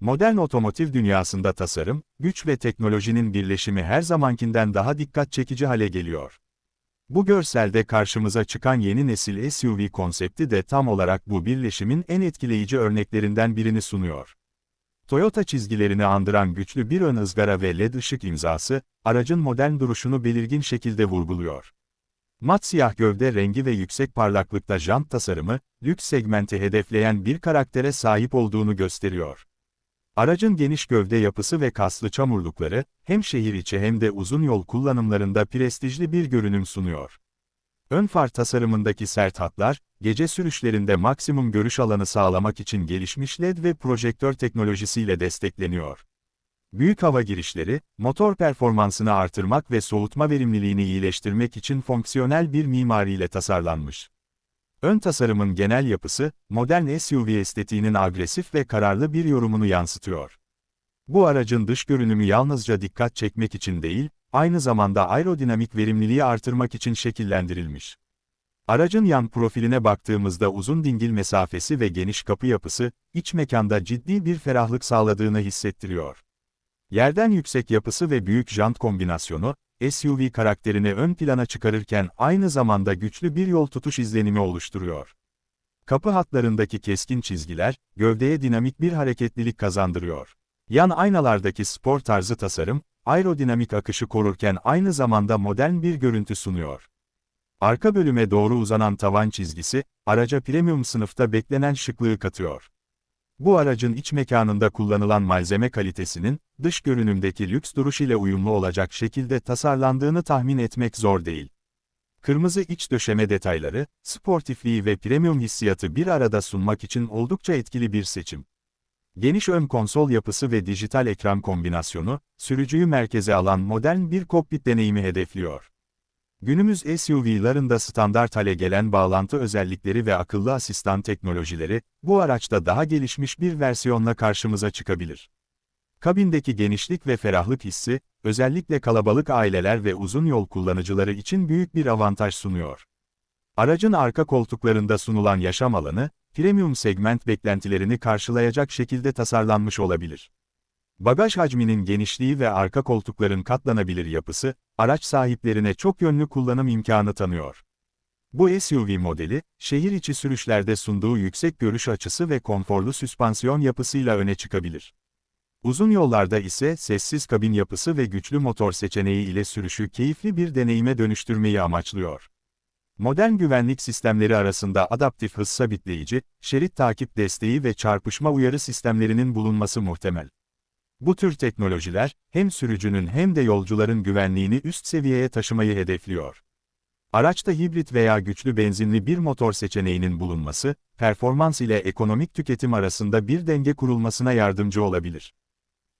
Modern otomotiv dünyasında tasarım, güç ve teknolojinin birleşimi her zamankinden daha dikkat çekici hale geliyor. Bu görselde karşımıza çıkan yeni nesil SUV konsepti de tam olarak bu birleşimin en etkileyici örneklerinden birini sunuyor. Toyota çizgilerini andıran güçlü bir ön ızgara ve led ışık imzası, aracın modern duruşunu belirgin şekilde vurguluyor. Mat siyah gövde rengi ve yüksek parlaklıkta jant tasarımı, lüks segmenti hedefleyen bir karaktere sahip olduğunu gösteriyor. Aracın geniş gövde yapısı ve kaslı çamurlukları, hem şehir içi hem de uzun yol kullanımlarında prestijli bir görünüm sunuyor. Ön far tasarımındaki sert hatlar, gece sürüşlerinde maksimum görüş alanı sağlamak için gelişmiş LED ve projektör teknolojisiyle destekleniyor. Büyük hava girişleri, motor performansını artırmak ve soğutma verimliliğini iyileştirmek için fonksiyonel bir mimariyle tasarlanmış. Ön tasarımın genel yapısı, modern SUV estetiğinin agresif ve kararlı bir yorumunu yansıtıyor. Bu aracın dış görünümü yalnızca dikkat çekmek için değil, aynı zamanda aerodinamik verimliliği artırmak için şekillendirilmiş. Aracın yan profiline baktığımızda uzun dingil mesafesi ve geniş kapı yapısı, iç mekanda ciddi bir ferahlık sağladığını hissettiriyor. Yerden yüksek yapısı ve büyük jant kombinasyonu, SUV karakterini ön plana çıkarırken aynı zamanda güçlü bir yol tutuş izlenimi oluşturuyor. Kapı hatlarındaki keskin çizgiler, gövdeye dinamik bir hareketlilik kazandırıyor. Yan aynalardaki spor tarzı tasarım, aerodinamik akışı korurken aynı zamanda modern bir görüntü sunuyor. Arka bölüme doğru uzanan tavan çizgisi, araca premium sınıfta beklenen şıklığı katıyor. Bu aracın iç mekanında kullanılan malzeme kalitesinin, dış görünümdeki lüks duruş ile uyumlu olacak şekilde tasarlandığını tahmin etmek zor değil. Kırmızı iç döşeme detayları, sportifliği ve premium hissiyatı bir arada sunmak için oldukça etkili bir seçim. Geniş ön konsol yapısı ve dijital ekran kombinasyonu, sürücüyü merkeze alan modern bir kokpit deneyimi hedefliyor. Günümüz SUV'larında standart hale gelen bağlantı özellikleri ve akıllı asistan teknolojileri, bu araçta daha gelişmiş bir versiyonla karşımıza çıkabilir. Kabindeki genişlik ve ferahlık hissi, özellikle kalabalık aileler ve uzun yol kullanıcıları için büyük bir avantaj sunuyor. Aracın arka koltuklarında sunulan yaşam alanı, premium segment beklentilerini karşılayacak şekilde tasarlanmış olabilir. Bagaj hacminin genişliği ve arka koltukların katlanabilir yapısı, araç sahiplerine çok yönlü kullanım imkanı tanıyor. Bu SUV modeli, şehir içi sürüşlerde sunduğu yüksek görüş açısı ve konforlu süspansiyon yapısıyla öne çıkabilir. Uzun yollarda ise sessiz kabin yapısı ve güçlü motor seçeneği ile sürüşü keyifli bir deneyime dönüştürmeyi amaçlıyor. Modern güvenlik sistemleri arasında adaptif hız sabitleyici, şerit takip desteği ve çarpışma uyarı sistemlerinin bulunması muhtemel. Bu tür teknolojiler, hem sürücünün hem de yolcuların güvenliğini üst seviyeye taşımayı hedefliyor. Araçta hibrit veya güçlü benzinli bir motor seçeneğinin bulunması, performans ile ekonomik tüketim arasında bir denge kurulmasına yardımcı olabilir.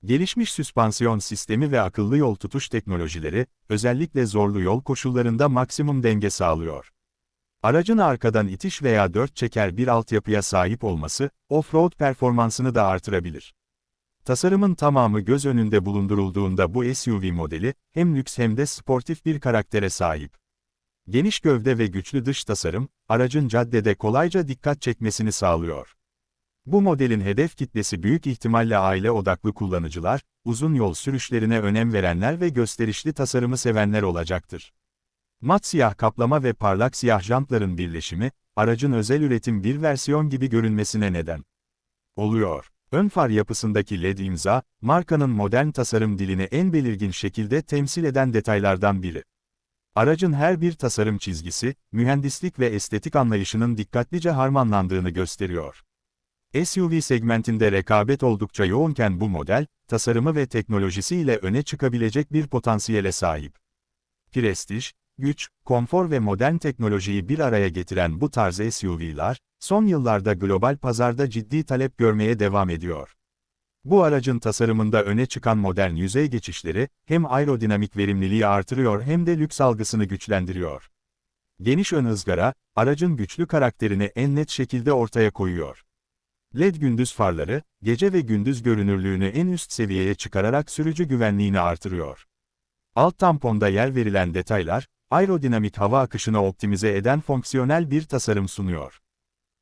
Gelişmiş süspansiyon sistemi ve akıllı yol tutuş teknolojileri, özellikle zorlu yol koşullarında maksimum denge sağlıyor. Aracın arkadan itiş veya dört çeker bir altyapıya sahip olması, off-road performansını da artırabilir. Tasarımın tamamı göz önünde bulundurulduğunda bu SUV modeli, hem lüks hem de sportif bir karaktere sahip. Geniş gövde ve güçlü dış tasarım, aracın caddede kolayca dikkat çekmesini sağlıyor. Bu modelin hedef kitlesi büyük ihtimalle aile odaklı kullanıcılar, uzun yol sürüşlerine önem verenler ve gösterişli tasarımı sevenler olacaktır. Mat siyah kaplama ve parlak siyah jantların birleşimi, aracın özel üretim bir versiyon gibi görünmesine neden oluyor. Ön far yapısındaki LED imza, markanın modern tasarım dilini en belirgin şekilde temsil eden detaylardan biri. Aracın her bir tasarım çizgisi, mühendislik ve estetik anlayışının dikkatlice harmanlandığını gösteriyor. SUV segmentinde rekabet oldukça yoğunken bu model, tasarımı ve teknolojisiyle öne çıkabilecek bir potansiyele sahip. Prestij, güç, konfor ve modern teknolojiyi bir araya getiren bu tarz SUV'lar, son yıllarda global pazarda ciddi talep görmeye devam ediyor. Bu aracın tasarımında öne çıkan modern yüzey geçişleri, hem aerodinamik verimliliği artırıyor hem de lüks algısını güçlendiriyor. Geniş ön ızgara, aracın güçlü karakterini en net şekilde ortaya koyuyor. LED gündüz farları, gece ve gündüz görünürlüğünü en üst seviyeye çıkararak sürücü güvenliğini artırıyor. Alt tamponda yer verilen detaylar, aerodinamik hava akışını optimize eden fonksiyonel bir tasarım sunuyor.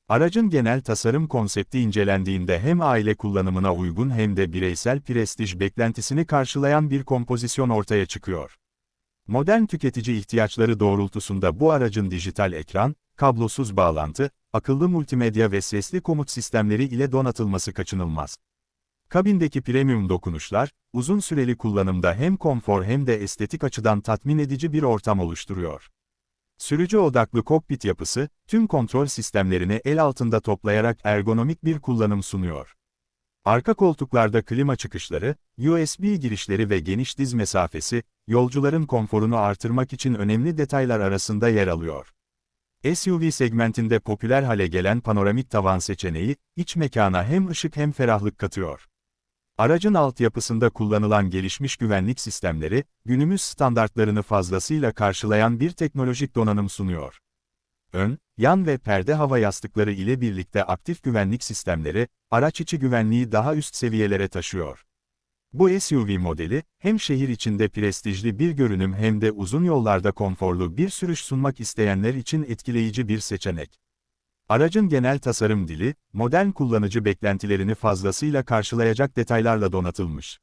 Aracın genel tasarım konsepti incelendiğinde hem aile kullanımına uygun hem de bireysel prestij beklentisini karşılayan bir kompozisyon ortaya çıkıyor. Modern tüketici ihtiyaçları doğrultusunda bu aracın dijital ekran, kablosuz bağlantı, akıllı multimedya ve sesli komut sistemleri ile donatılması kaçınılmaz. Kabindeki premium dokunuşlar, uzun süreli kullanımda hem konfor hem de estetik açıdan tatmin edici bir ortam oluşturuyor. Sürücü odaklı kokpit yapısı, tüm kontrol sistemlerini el altında toplayarak ergonomik bir kullanım sunuyor. Arka koltuklarda klima çıkışları, USB girişleri ve geniş diz mesafesi, yolcuların konforunu artırmak için önemli detaylar arasında yer alıyor. SUV segmentinde popüler hale gelen panoramik tavan seçeneği, iç mekana hem ışık hem ferahlık katıyor. Aracın altyapısında kullanılan gelişmiş güvenlik sistemleri, günümüz standartlarını fazlasıyla karşılayan bir teknolojik donanım sunuyor. Ön, yan ve perde hava yastıkları ile birlikte aktif güvenlik sistemleri, araç içi güvenliği daha üst seviyelere taşıyor. Bu SUV modeli, hem şehir içinde prestijli bir görünüm hem de uzun yollarda konforlu bir sürüş sunmak isteyenler için etkileyici bir seçenek. Aracın genel tasarım dili, modern kullanıcı beklentilerini fazlasıyla karşılayacak detaylarla donatılmış.